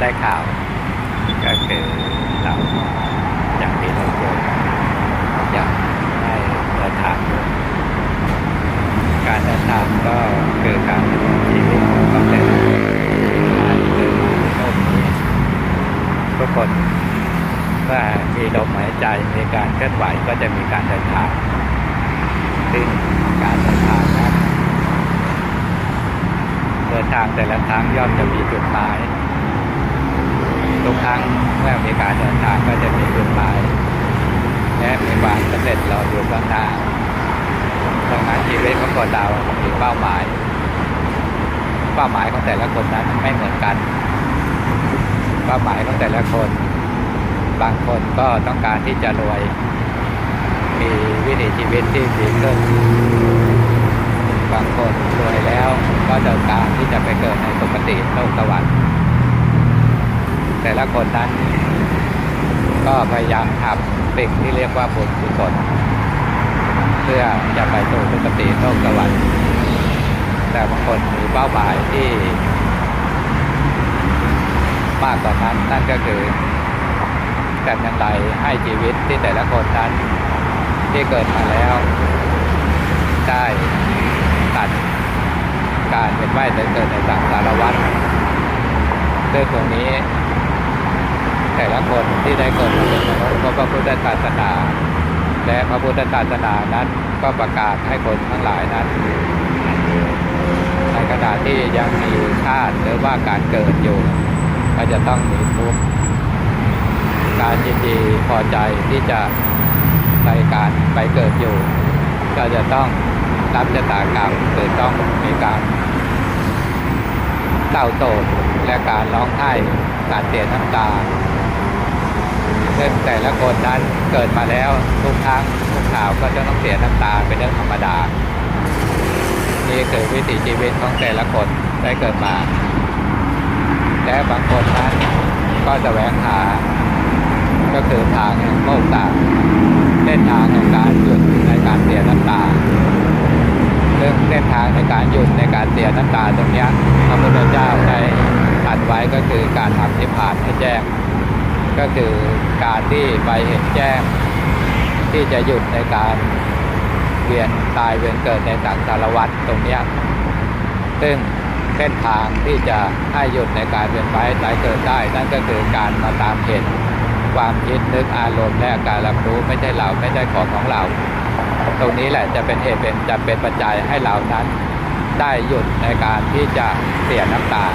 ได้ข่าว ก็คือเราอยางที่เราโยมอยากได้เดินทางการเดินทางก็คือการชีวิตของแต่ละคนการเกิดมาในโลกนี้ทุกคนเมื่อมีลมหายใจมีการเคลื่อนไหวก็จะมีการเดินทางซึ่งการเดินทางนั้นเดินทางแต่ละครั้งย่อมจะมีจุดหมาย ทุกครั้งเมื่อมีการเดินทางก็จะมีจุดหมายและมีความสำเร็จรออยู่ข้างหน้าดังนั้นชีวิตของคนเรามีเป้าหมาย เป้าหมายของแต่ละคนนั้นไม่เหมือนกัน เป้าหมายของแต่ละคน บางคนก็ต้องการที่จะรวย มีวิถีชีวิตที่ดีขึ้นบางคนรวยแล้วก็เดินทางที่จะไปเกิดในสุคติโลกสวรรค์ ละคนนั้น ก็พยายามทำสิ่งที่เรียกว่าบุญกุศลเพื่อจะไปสู่สุคติโลกสวรรค์แต่บางคนมีเป้าหมายที่มากกว่านั้นนั่นก็คือการอย่างไรให้ชีวิตที่แต่ละคนนั้น ที่เกิดมาแล้ว ได้ตัดการเป็นว่ายแต่เกิดในสังสารวัฏซึ่งตรงนี้ แต่ละคนที่ได้เกิดมาเป็นมนุษย์เพราะพระพุทธศาสนา และพระพุทธศาสนานั้นก็ประกาศให้คนทั้งหลายนั้นในขณะที่ยังมีชาติหรือว่าการเกิดอยู่ ก็จะต้องมีทุกข์การยินดีพอใจที่จะในการไปเกิดอยู่ ก็จะต้องรับชะตากรรมคือต้องมีการเศร้าโศกและการร้องไห้การเสียน้ำตา ซึ่งแต่ละคนนั้นเกิดมาแล้วทุกครั้งทุกข่าวก็จะต้องเสียน้ำตาเป็นเรื่องธรรมดา นี่คือวิถีชีวิตของแต่ละคนได้เกิดมา และบางคนนั้นก็จะแสวงหา ก็คือทางแห่งโมกตาเส้นทางแห่งการหยุดในการเสียน้ำตาซึ่องเส้นทางในการหยุดในการเสียน้ำตาตรงนี้พระพุทธเจ้าได้ตรัดไว้ก็คือการทำนิพพานให้แจ้ง ก็คือการที่ไปเห็นแจ้ง ที่จะหยุดในการเวียนตายเวียนเกิดในสังสารวัฏตรงนี้ซึ่งเส้นทางที่จะให้หยุดในการเวียนไปตายเกิดได้ นั่นก็คือการมาตามเห็นความคิดนึกอารมณ์และการรับรู้ไม่ใช่เราไม่ใช่ของของเรา ตรงนี้แหละจะเป็นเหตุเป็นจะเป็นปัจจัยให้เรานั้นได้หยุดในการที่จะเสียน้ำตา